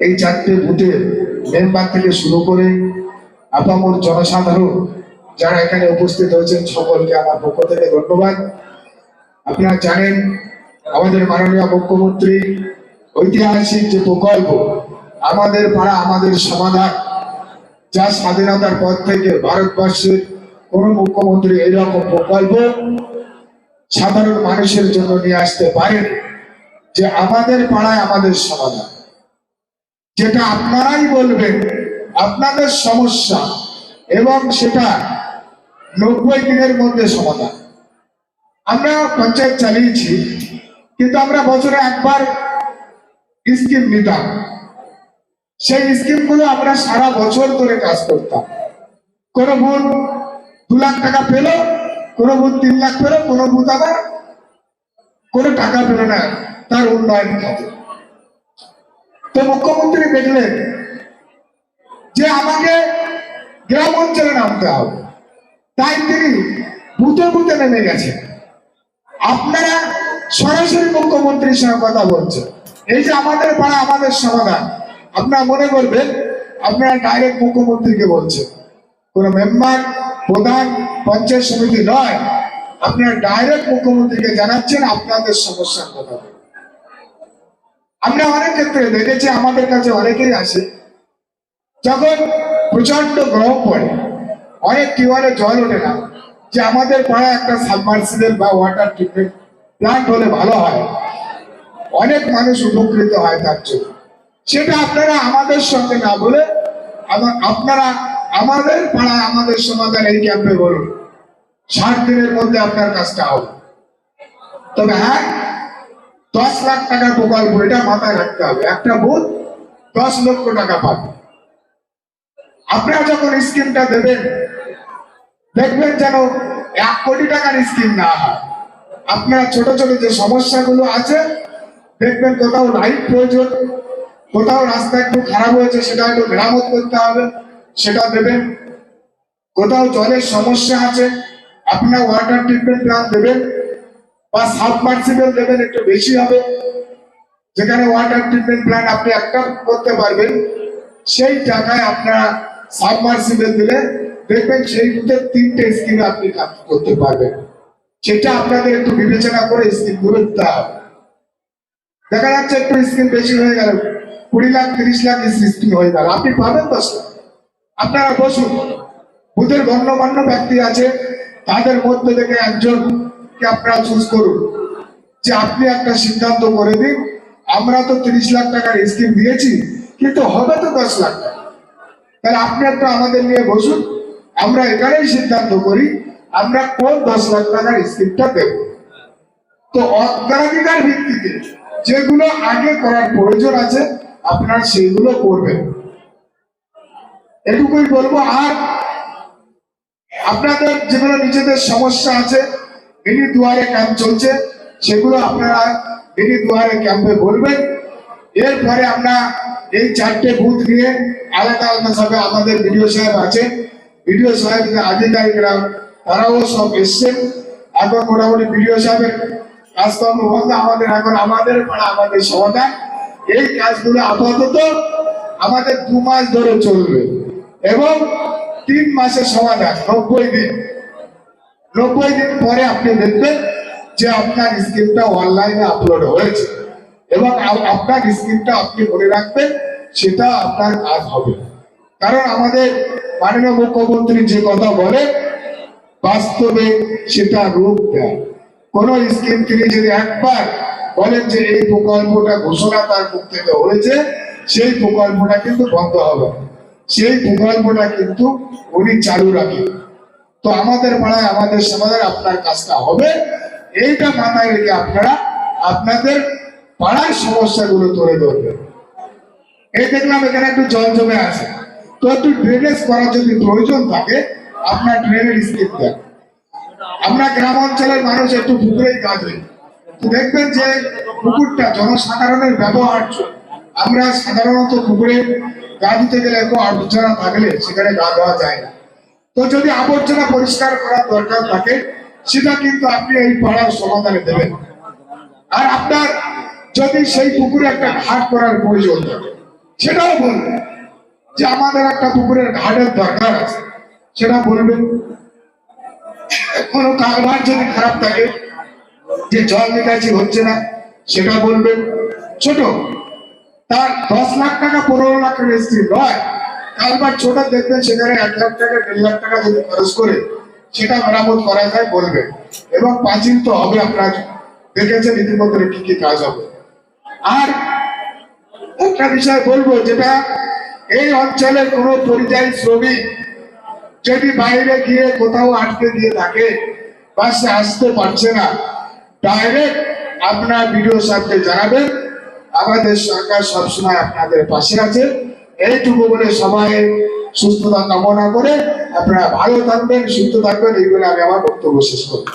এই চারটে বুথের মেম্বার থেকে শুরু করে আপামর জনসাধারণ যারা এখানে উপস্থিত হয়েছেন সকলকে আমার পক্ষ থেকে ধন্যবাদ। আপনারা জানেন, আমাদের মাননীয় মুখ্যমন্ত্রী ঐতিহাসিক যে প্রকল্প, আমাদের পাড়া, আমাদের সমাধান, যা স্বাধীনতার পর থেকে ভারতবর্ষের কোন মুখ্যমন্ত্রী এরকম প্রকল্প সাধারণ মানুষের জন্য নিয়ে আসতে পারেন, যে আমাদের পাড়ায় আমাদের সমাধান। যেটা আপনারাই বলবেন, আপনাদের সমস্যা এবং সেটা নব্বই দিনের মধ্যে সমাধান। আমরা পঞ্চায়েত চালিয়েছি, কিন্তু আমরা বছরে একবার স্কিম নিতাম। সেই স্কিমগুলো আমরা সারা বছর ধরে কাজ করতাম। কোন বুথ দু লাখ টাকা পেল, কোন বুথ তিন লাখ পেল, কোন বুথ আবার কোনো টাকা পেল না, তার উন্নয়ন খাতে। তো মুখ্যমন্ত্রী দেখলেন যে আমাকে গ্রাম অঞ্চলে নামতে হবে। তাই তিনি বুথে বুথে নেমে গেছেন। আপনারা সরাসরি মুখ্যমন্ত্রীর সঙ্গে কথা বলছেন। এই যে আমাদের পাড়া, আমাদের সমাধান। আপনারা মনে করবেন, আপনারা ডাইরেক্ট মুখ্যমন্ত্রীকে বলছেন। কোন মেম্বার প্রধান, পঞ্চায়েত সমিতি নয়। আপনারা ডাইরেক্ট মুখ্যমন্ত্রীকে জানাচ্ছেন, আপনাদের সমস্যার কথা। আমরা অনেক ক্ষেত্রে দেখেছি, আমাদের কাছে অনেকেই আসে যখন প্রচণ্ড গরম পড়ে, অনেক টিউবওয়েলে জল ওঠে না, যে আমাদের পাড়ায় একটা সাবমার্সিবল বা ওয়াটার ট্রিটমেন্ট প্লান্ট হলে ভালো হয়। অনেক মানুষ উপকৃত হয় তার জন্য। সেটা আপনারা আমাদের সঙ্গে না বলে আপনারা আমাদের পাড়ায় আমাদের সমাধান এই ক্যাম্পে বলুন। ষাট দিনের মধ্যে আপনার কাজটা হবে। তবে হ্যাঁ দশ লাখ টাকার প্রকল্প এটা মাথায় রাখতে হবে। একটা বুথ দশ লক্ষ টাকা পাবে। আপনারা যখন স্কিমটা দেবেন, দেখবেন যেন এক কোটি টাকার স্কিম না হয়। আপনারা ছোট ছোট যে সমস্যাগুলো আছে, দেখবেন কোথাও লাইট প্রয়োজন, কোথাও রাস্তা একটু খারাপ হয়েছে, সেটা একটু মেরামত করতে হবে, সেটা দেবেন। কোথাও জলের সমস্যা আছে, আপনারা ওয়াটার ট্রিটমেন্ট প্ল্যান দেবেন। বা সাবমার্সিবল দেবেন একটু বেশি হবে। যেখানে ওয়াটার ট্রিটমেন্ট প্ল্যান্ট আপনি একটা করতে পারবেন, সেই টাকায় আপনারা সাবমার্সিবল দিলে দেখবেন সেই বুথে তিনটে স্কিমে আপনি কাজ করতে পারবেন। সেটা আপনাদের একটু বিবেচনা করে স্কিমগুলো দিতে হবে। দেখা যাচ্ছে একটু স্কিম বেশি হয়ে গেল, কুড়ি লাখ, তিরিশ লাখ স্কিম হয়ে গেল। আপনি পাবেন দশ আপনারা বসুন, বুথের গণ্যমান্য ব্যক্তি আছে, তাদের মধ্যে থেকে আপনারা চুজ করুন। যে আপনি একটা সিদ্ধান্ত করে দিন, আমরা তো তিরিশ লাখ টাকার স্কিম দিয়েছি, কিন্তু হবে তো দশ লাখ তাহলে আপনি একটা আমাদের নিয়ে বসুন, আমরা এখানেই সিদ্ধান্ত করি, আমরা কোন দশ লাখ টাকার স্কিমটা দেব। তো অগ্রাধিকার ভিত্তিতে যেগুলো আগে করার প্রয়োজন আছে, আপনারা সেইগুলো করবেন। এটুকুই বলব, আর আপনাদের যেগুলো নিজেদের সমস্যা আছে মিনি দুয়ারে ক্যাম্প চলছে, সেগুলো আপনারা মিনি দুয়ারে ক্যাম্পে বলবেন। এরপরে আমরা এই চারটে বুথ নিয়ে আলাদা আলাদা সবে আমাদের বিডিও সাহেব আছে। বিডিও সাহেব আধিকারিকরা, তারাও সব এসছেন। এখন মোটামুটি বিডিও সাহেবের কাজকর্ম বন্ধ, আমাদের এখন আমাদের পাড়া, আমাদের সমাধান এই কাজগুলো আপাতত আমাদের দু মাস ধরে চলবে এবং তিন মাসের সমাধান নব্বই দিন। নব্বই দিন পরে আপনি দেখবেন যে আপনার স্কিমটা অনলাইনে আপলোড হয়েছে। এবং আপনার স্কিমটা আপনি মনে রাখবেন, সেটা আপনার কাজ হবে। কারণ আমাদের মাননীয় মুখ্যমন্ত্রী যে কথা বলে বাস্তবে সেটা রূপ দেয়। কোন স্কিম তিনি যদি একবার বলেন যে এই প্রকল্পটা ঘোষণা তার মুখ থেকে হয়েছে, সেই প্রকল্পটা কিন্তু বন্ধ হবে সেই প্রকল্পটা কিন্তু উনি চালু রাখেন। তো আমাদের পাড়ায়, আমাদের সমাধান আপনার কাজটা হবে। এইটা মাথায় রেখে আপনারা আপনাদের পাড়ার সমস্যাগুলো তুলে ধরবেন। এই দেখলাম, এখানে একটু জল জমে আছে। তো একটু ড্রেনেজ করার যদি প্রয়োজন থাকে, আপনার ড্রেনের স্কিম দেন। আমরা গ্রাম অঞ্চলের মানুষ একটু পুকুরেই কাজ হই দেখবেন যে পুকুরটা জনসাধারণের ব্যবহার্য আমরা সাধারণত পুকুরে গা দিতে গেলে একটু আবর্জনা থাকলে সেখানে গা দেওয়া যায় না। তো যদি আবর্জনা পরিষ্কার করার দরকার থাকে, সেটা কিন্তু আপনি এই পাড়ার সমাধানে দেবেন। আর আপনার যদি সেই পুকুরে একটা ঘাট করার প্রয়োজন থাকে সেটাও বলবেন যে আমাদের একটা পুকুরের ঘাটের দরকার আছে। সেটা বলবেন। কোনো কারবার যদি খারাপ থাকে, যে জল নিকাশি হচ্ছে না, সেটা বলবেন। ছোট, তার দশ লাখ টাকা, পনেরো লাখ টাকা নয় কারবার ছোট দেখবেন, সেখানে এক লাখ টাকা, দেড় লাখ টাকা যদি খরচ করে, সেটা মেরামত করা যায় বলবে। এবং পাঁচিল তো হবে, আপনার দেখেছেন, ইতিমধ্যে কি কি কাজ হবে। আর একটা বিষয় বলব, যেটা এই অঞ্চলের কোনো পরিযায়ী শ্রমিক যদি বাইরে গিয়ে কোথাও আটকে দিয়ে থাকে, বা সে আসতে পারছে না ডাইরেক্ট আপনার ভিডিও সাথে জানাবেন। আমাদের সরকার সবসময় আপনাদের পাশে আছে। এইটুকু বলে সবাই সুস্থতা কামনা করে আপনারা ভালো থাকবেন, সুস্থ থাকবেন, এই বলে আমি আমার বক্তব্য শেষ করব